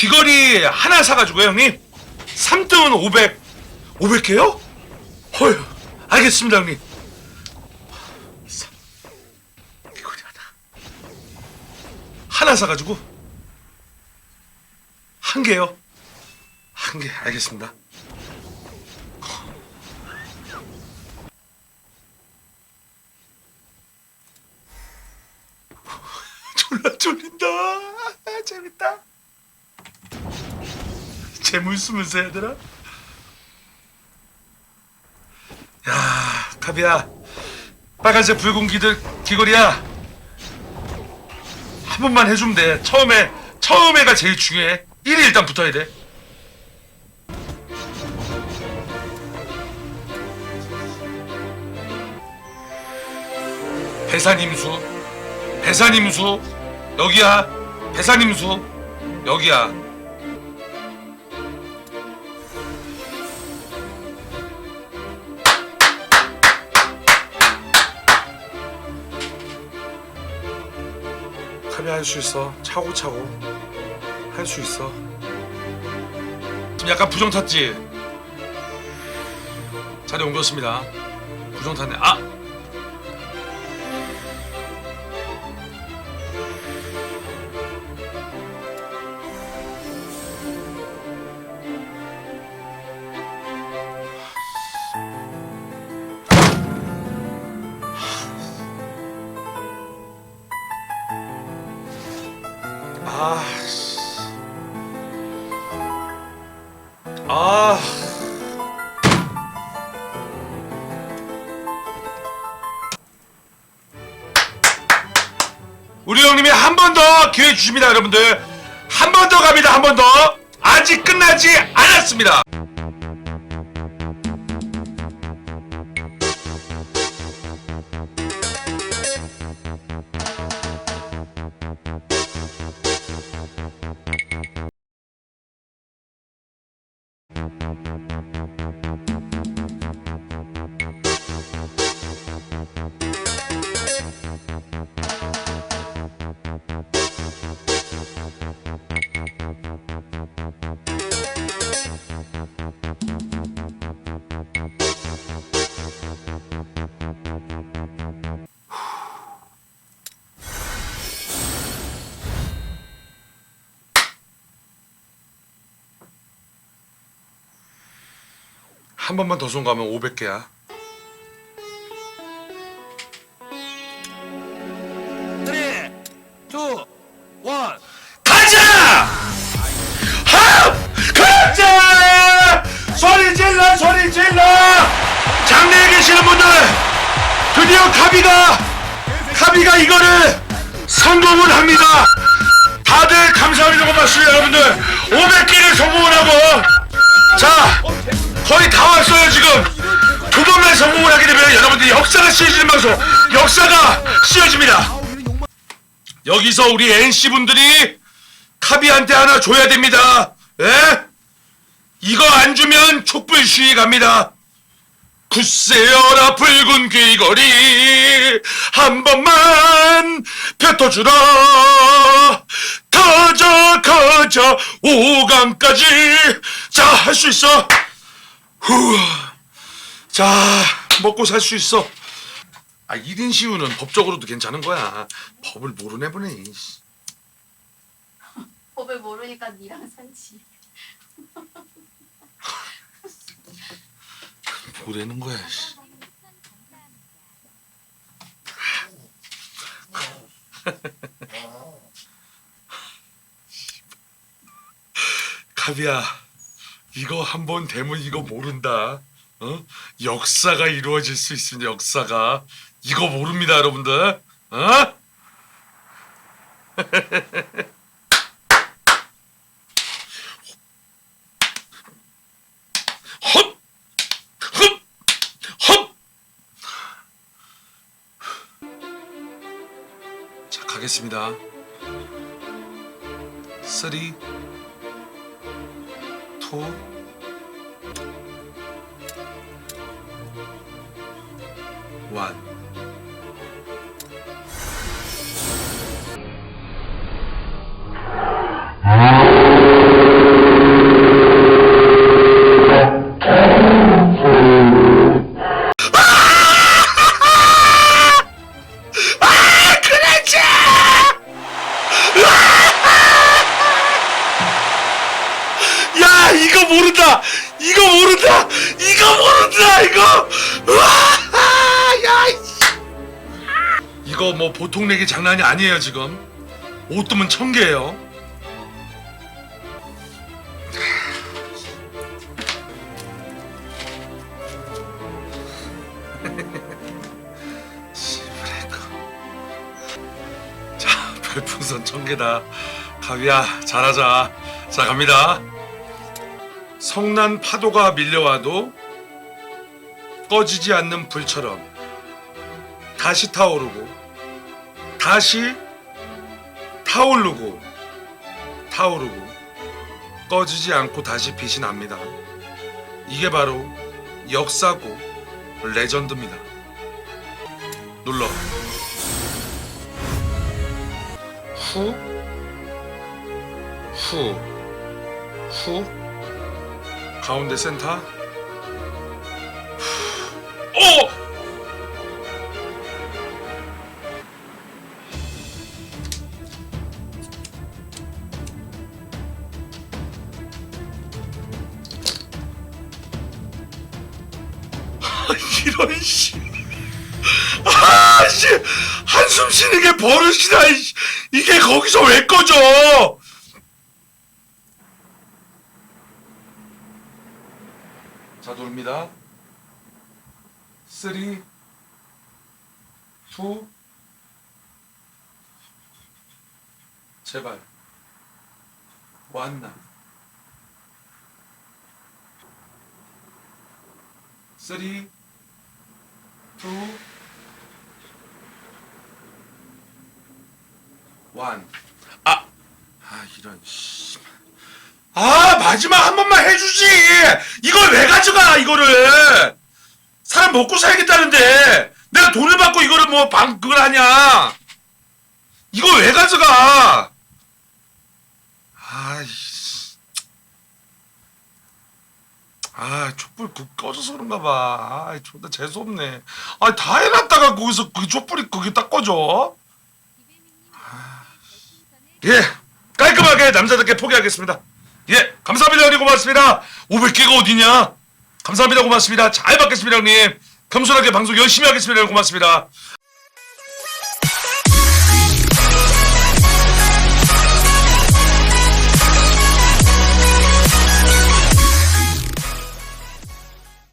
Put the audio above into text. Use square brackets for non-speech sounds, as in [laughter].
귀걸이 하나 사가지고요, 형님. 3등은 500. 500개요? 헐, 알겠습니다, 형님. 삼- 귀걸이 하나. 하나 사가지고. 한 개요. 한 개, 알겠습니다. [laughs] 졸라 졸린다. 아, 재밌다. 재물 쓰면서 해야 되나? 야, 카비야. 빨간색 붉은 기들 귀걸이야. 한 번만 해주면 돼. 처음에 처음에가 제일 중요해. 1위 일단 붙어야 돼. 배산임수, 배산임수, 여기야. 배산임수, 여기야. 카비 할수 있어. 차고차고 할 수 있어. 지금 약간 부정 탔지? 자리 옮겼습니다. 부정 탔네. 아! 아, 씨. 아. 우리 형님이 한 번 더 기회 주십니다, 여러분들. 한 번 더 갑니다, 한 번 더. 아직 끝나지 않았습니다. 한 번만 더 송가면 500개야. three, two, one. 가자! 합! 가자! 소리 질러, 소리 질러! 장내에 계시는 분들, 드디어 카비가, 카비가 이거를 성공을 합니다. 다들 감사합니다. 고맙습니다, 여러분들. 500개를 성공을 하고, 자, 거의 다 왔어요, 지금. 두 번만 성공을 하게 되면 여러분들 역사가 씌어지는 방송, 역사가 씌어집니다. 여기서 우리 NC 분들이 카비한테 하나 줘야 됩니다. 예? 이거 안 주면 촛불 시위 갑니다. 굳세어라 붉은 귀걸이 한 번만 펴터주라 가자 가자 오강까지 자 할 수 있어 후 자 먹고 살 수 있어 아 1인 시위는 법적으로도 괜찮은 거야 법을 모르네 보네. [laughs] 법을 모르니까 니랑 산지. [laughs] 뭐라는 거야 씨. [laughs] 카비야 이거 한번 되면 이거 모른다. 어? 역사가 이루어질 수 있습니다 역사가. 이거 모릅니다 여러분들. 어? [laughs] 자 가겠습니다 3 2 1 모른다. 이거 모른다. 이거 우와 야 이씨. 이거 뭐 보통 내기 장난이 아니에요 지금. 옷 뜨면 천 개예요. 자 별풍선 천 개다. 가위야 잘하자. 자 갑니다 성난 파도가 밀려와도 꺼지지 않는 불처럼 다시 타오르고 다시 타오르고 타오르고 꺼지지 않고 다시 빛이 납니다. 이게 바로 역사고 레전드입니다. 눌러 후 후, 후, 가운데 센터. 오! 아, 이런 씨. 아, 씨. 한숨 쉬는 게 버릇이다. 이 씨. 이게 거기서 왜 꺼져? 자, 누릅니다. 3 2 제발 왔나 3 2 1 아! 아 이런 씨. 아 마지막 한 번만 해주지 이걸 왜 먹고 살겠다는데 내가 돈을 받고 이거를 뭐 방 그걸 하냐? 이걸 왜 가져가? 아이씨. 아 촛불 그 꺼져서 그런가 봐 아 존나 재수없네. 아 다 해놨다가 거기서 그 촛불이 그게 딱 꺼져. 예. 깔끔하게 남자답게 포기하겠습니다. 예, 감사합니다, 형님. 고맙습니다. 500개가 어디냐? 감사합니다. 고맙습니다. 잘 받겠습니다, 형님. 겸손하게 방송 열심히 하겠습니다. 고맙습니다.